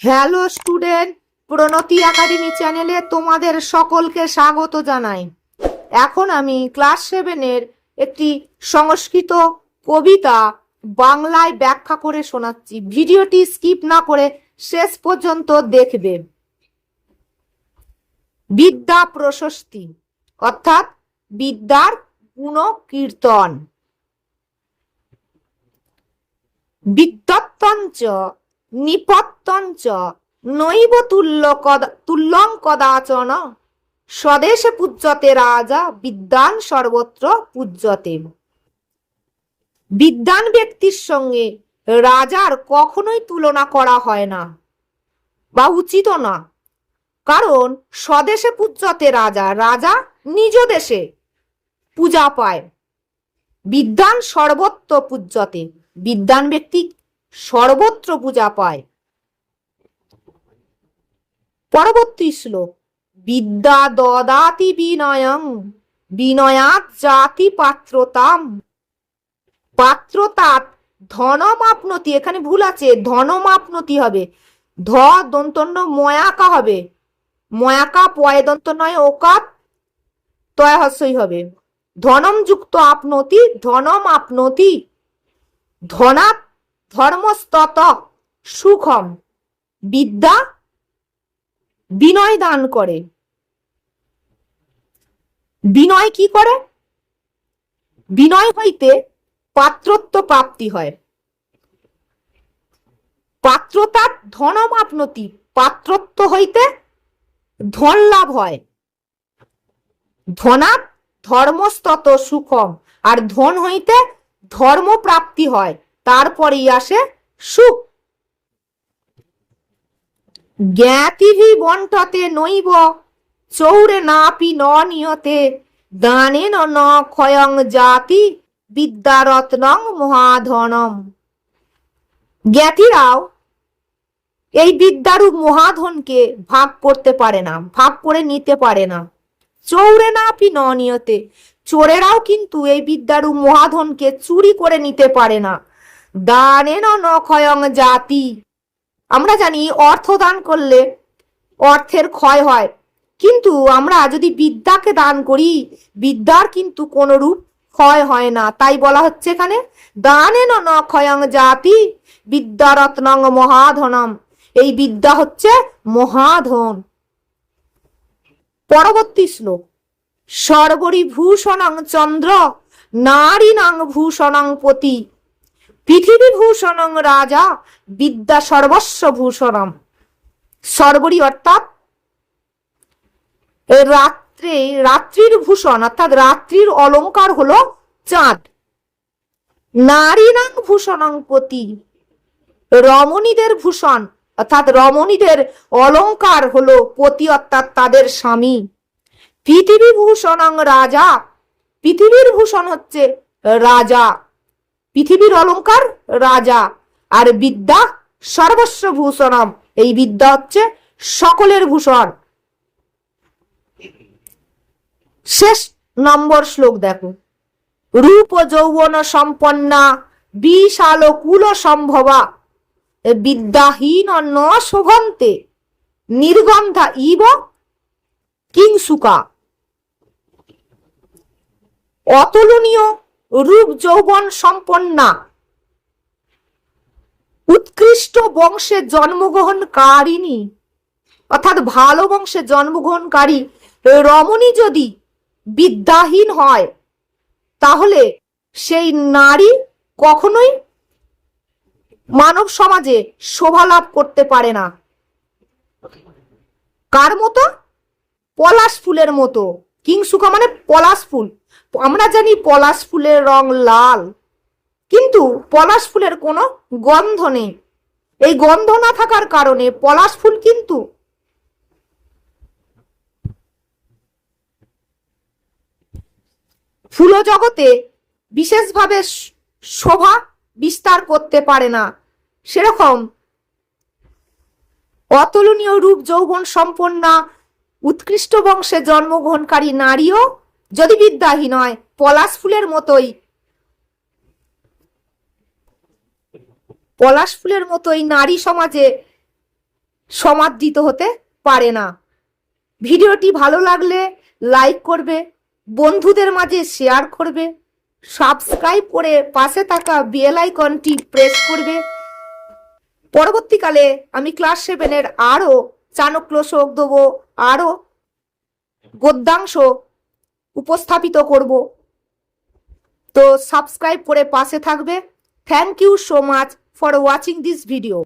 Hello student, প্রণতি academy চ্যানেলে তোমাদের সকলকে স্বাগত জানাই। এখন আমি ক্লাস সেভেনের একটি সংস্কৃত কবিতা বাংলায় ব্যাখ্যা করে শোনাচ্ছি। ভিডিওটি স্কিপ না করে শেষ পর্যন্ত দেখবে। বিদ্যা প্রশস্তি, অর্থাৎ বিদ্যার গুণ কীর্তন বিদ্যত্তঞ্চ নিপত্তঞ্চ নৈব তুল্য তুল্যং কদাচন। স্বদেশে পূজ্যতে রাজা বিদ্যান সর্বত্র পূজ্যতে। বিদ্যান ব্যক্তির সঙ্গে রাজার কখনোই তুলনা করা হয় না, বা উচিত না। কারণ স্বদেশে পূজ্যতে রাজা রাজা নিজ দেশে পূজা পায়। বিদ্যান সর্বত্র পূজ্যতে। বিদ্যান ব্যক্তি সর্বত্র পূজা পায়। পরবর্তী শ্লোক, বিদ্যা দদাতি বিনয়ং বিনয়াত জাতি পাত্রতাম। পাত্রতাত ধনম আপনতি, এখানে ভুল আছে, ধনম আপনতি হবে। ধ দন্তন্য ময়াকা হবে। ময়াকা পয় দন্ত নয় ওকাত তয় হবে। ধনম যুক্ত আপনতি, ধনম আপনতি। ধনাত ধর্মস্তত সুখম। বিদ্যা বিনয় দান করে। বিনয় কি করে? বিনয় হইতে পাত্রত্ব প্রাপ্তি হয়। পাত্রতার ধনম আপনতি পাত্রত্ব হইতে ধন লাভ হয়। ধনাত ধর্মস্তত সুখম, আর ধন হইতে ধর্ম প্রাপ্তি হয়। তারপরেই আসে সুখ জ্ঞাতিভি বন্টতে নৈব, চৌরে নাপি ন নিয়তে দানে ন ক্ষয়ং জাতি, বিদ্যারত্নং মহাধনম। জ্ঞাতিরাও এই বিদ্যারূপ মহাধনকে ভাগ করতে পারে না, ভাগ করে নিতে পারে না। চৌরে নাপি ন নিয়তে চোরেরাও কিন্তু এই বিদ্যারূপ মহাধনকে চুরি করে নিতে পারে না। দানেন ন ক্ষয়ং জাতি। আমরা জানি অর্থ দান করলে অর্থের ক্ষয় হয়। কিন্তু আমরা যদি বিদ্যাকে দান করি, বিদ্যার কিন্তু কোন রূপ ক্ষয় হয় না। তাই বলা হচ্ছে এখানে, দানেন ন ক্ষয়ং জাতি, বিদ্যারত্নং মহাধনম। এই বিদ্যা হচ্ছে মহাধন। পরবর্তী শ্লোক সর্বরি ভূষণং চন্দ্র, নারীনাং ভূষণং পতি। পৃথিবী ভূষণং রাজা, বিদ্যা সর্বস্ব ভূষণম সর্বরি অর্থাৎ রাত্রে, রাত্রির ভূষণ, অর্থাৎ রাত্রির অলঙ্কার হলো চাঁদ। নারীনাং ভূষণং পতি, রমণীদের ভূষণ, অর্থাৎ রমণীদের অলঙ্কার হলো পতি, অর্থাৎ তাদের স্বামী। পৃথিবী ভূষণং রাজা, পৃথিবীর ভূষণ হচ্ছে রাজা। পৃথিবীর অলংকার রাজা আর বিদ্যা সর্বস্ব ভূষণম। এই বিদ্যা হচ্ছে সকলের ভূষণ। শেষ নম্বর শ্লোক দেখো। রূপ যৌবন সম্পন্না বিশাল কুল সম্ভবা। বিদ্যাহীন ন শোভন্তে নির্গন্ধা ইব কিংসুকা। অতুলনীয় রূপ যৌবন সম্পন্না। উৎকৃষ্ট বংশে জন্মগ্রহণকারিণী। অর্থাৎ ভালো বংশে জন্মগ্রহণকারী রমণী যদি বিদ্যাহীন হয়, তাহলে সেই নারী কখনোই মানব সমাজে শোভা লাভ করতে পারে না। কার মতো? পলাশ ফুলের মতো। কিংসুকা মানে পলাশ ফুল। আমরা জানি পলাশ ফুলের রং লাল, কিন্তু পলাশ ফুলের কোনো গন্ধ নেই। এই গন্ধ না থাকার কারণে পলাশ ফুল কিন্তু ফুল জগতে বিশেষভাবে শোভা বিস্তার করতে পারে না। সেরকম অতুলনীয় রূপ যৌবন সম্পন্না উৎকৃষ্ট বংশে জন্মগ্রহণকারী নারীও যদি বিদ্যাহী নয় পলাশ ফুলের মতোই। পলাশ ফুলের মতোই নারী সমাজে সমাদৃত হতে পারে না। ভিডিওটি ভালো লাগলে লাইক করবে, বন্ধুদের মাঝে শেয়ার করবে, সাবস্ক্রাইব করে পাশে থাকা বেল আইকনটি প্রেস করবে। পরবর্তীকালে আমি ক্লাস সেভেনের আরও চাণক্য শোক দেবো আরও গদ্যাংশ উপস্থাপিত করব। তো সাবস্ক্রাইব করে পাশে থাকবে। Thank you so much for watching this video